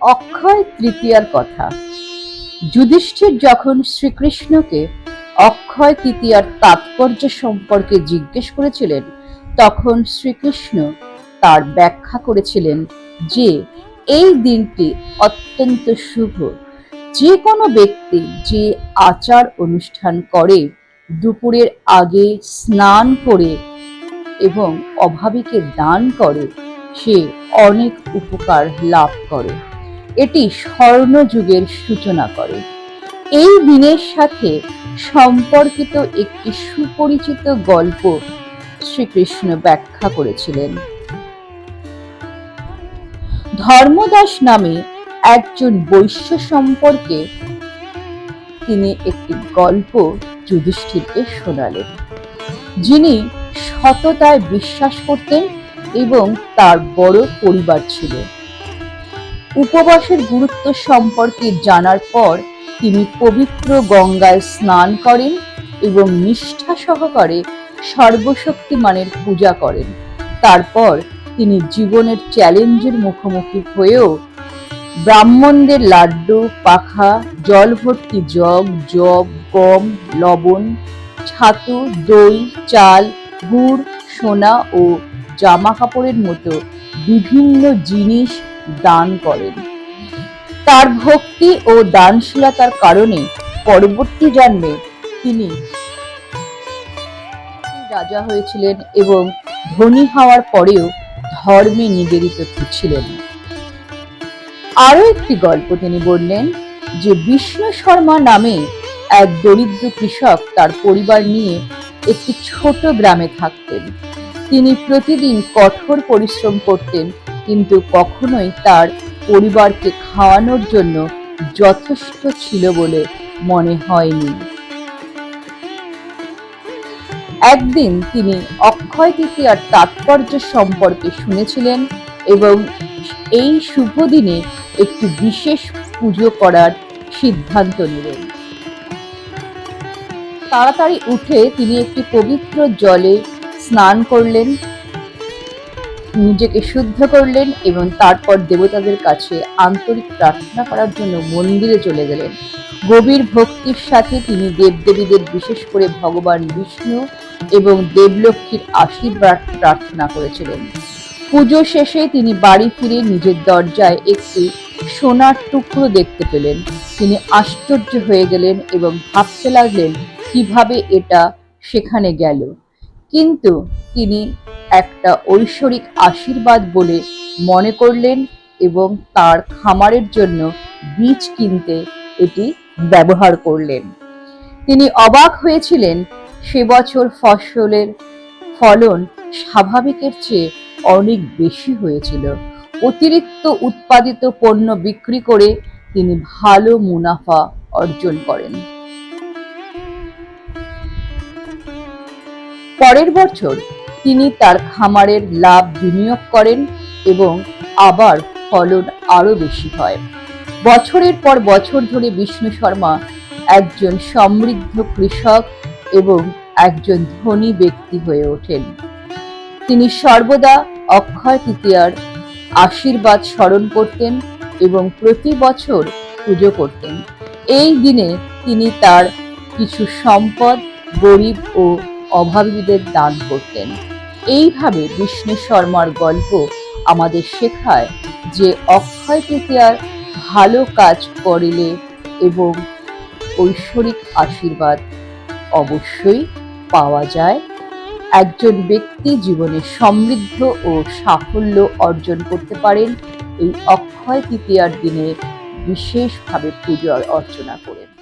অক্ষয় তৃতীয়ার কথা। যুধিষ্ঠির যখন শ্রীকৃষ্ণকে অক্ষয় তৃতীয়ার তাৎপর্য সম্পর্কে জিজ্ঞেস করেছিলেন, তখন শ্রীকৃষ্ণ তার ব্যাখ্যা করেছিলেন যে, এই দিনটি অত্যন্ত শুভ। যে কোনো ব্যক্তি যে আচার অনুষ্ঠান করে, দুপুরের আগে স্নান করে এবং অভাবীকে দান করে, সে অনেক উপকার লাভ করে। এটি স্বর্ণযুগের সূচনা করে। এই দিনের সাথে সম্পর্কিত একটি সুপরিচিত গল্প শ্রীকৃষ্ণ ব্যাখ্যা করেছিলেন। ধর্মদাস নামে একজন বৈশ্য সম্পর্কে তিনি একটি গল্প যুধিষ্ঠিরকে শোনালেন, যিনি সততায় বিশ্বাস করতেন এবং তার বড় পরিবার ছিল উপবাসের গুরুত্ব সম্পর্কে জানার পর তিনি পবিত্র গঙ্গায় স্নান করেন এবং নিষ্ঠা সহকারে সর্বশক্তিমানের পূজা করেন। তারপর তিনি জীবনের চ্যালেঞ্জের মুখোমুখি হয়েও ব্রাহ্মণদের লাড্ডু, পাখা, জল ভর্তি জগ, জব, গম, লবণ, ছাতু, দই, চাল, গুড়, সোনা ও জামা কাপড়ের মতো বিভিন্ন জিনিস দান করেন। তার ভক্তি ও দানশীলতার কারণে পরবর্তী জন্মে তিনি রাজা হয়েছিলেন এবং ধনী হওয়ার পরেও ধর্মে নিবেদিত ছিলেন। আরও একটি গল্প তিনি বললেন যে বিষ্ণু শর্মা নামে এক দরিদ্র কৃষক তার পরিবার নিয়ে একটি ছোট গ্রামে থাকতেন। তিনি প্রতিদিন কঠোর পরিশ্রম করতেন কিন্তু কখনোই তার পরিবারকে খাওয়ানোর জন্য যথেষ্ট ছিল বলে মনে হয়নি। একদিন তিনি অক্ষয় তৃতীয়ার তাৎপর্য সম্পর্কে শুনেছিলেন এবং এই শুভ দিনে একটি বিশেষ পুজো করার সিদ্ধান্ত নিলেন। তাড়াতাড়ি উঠে তিনি একটি পবিত্র জলে স্নান করলেন। নিজেকে শুদ্ধ করলেন এবং তারপর দেবতাদের কাছে আন্তরিক প্রার্থনা করার জন্য মন্দিরে চলে গেলেন। গভীর ভক্তির সাথে তিনি দেবদেবীদের বিশেষ করে ভগবান বিষ্ণু এবং দেবলক্ষ্মীর আশীর্বাদ প্রার্থনা করেছিলেন। পুজো শেষে তিনি বাড়ি ফিরে নিজের দরজায় একটি সোনার টুকরো দেখতে পেলেন। তিনি আশ্চর্য হয়ে গেলেন এবং ভাবতে লাগলেন, কীভাবে এটা সেখানে গেল? কিন্তু তিনি একটা ঐশ্বরিক আশীর্বাদ বলে মনে করলেন এবং তার খামারের জন্য বীজ কিনতে এটি ব্যবহার করলেন। তিনি অবাক হয়েছিলেন, সে বছর ফসলের ফলন স্বাভাবিকের চেয়ে অনেক বেশি হয়েছিল। অতিরিক্ত উৎপাদিত পণ্য বিক্রি করে তিনি ভালো মুনাফা অর্জন করেন। পরের বছর তিনি তার খামারের লাভ বিনিয়োগ করেন এবং আবার ফলন আরও বেশি হয়। বছরের পর বছর ধরে বিষ্ণু শর্মা একজন সমৃদ্ধ কৃষক এবং একজন ধনী ব্যক্তি হয়ে ওঠেন। তিনি সর্বদা অক্ষয় তৃতীয়ার আশীর্বাদ স্মরণ করতেন এবং প্রতি বছর পুজো করতেন। এই দিনে তিনি তার কিছু সম্পদ, গরিব ও অভাবীদের দান করতেন। এইভাবে বিষ্ণু শর্মার গল্প আমাদের শেখায় যে অক্ষয় তৃতীয়ার ভালো কাজ করিলে এবং ঐশ্বরিক আশীর্বাদ অবশ্যই পাওয়া যায়। একজন ব্যক্তি জীবনে সমৃদ্ধ ও সাফল্য অর্জন করতে পারেন। এই অক্ষয় তৃতীয়ার দিনে বিশেষভাবে পুজো অর্চনা করেন।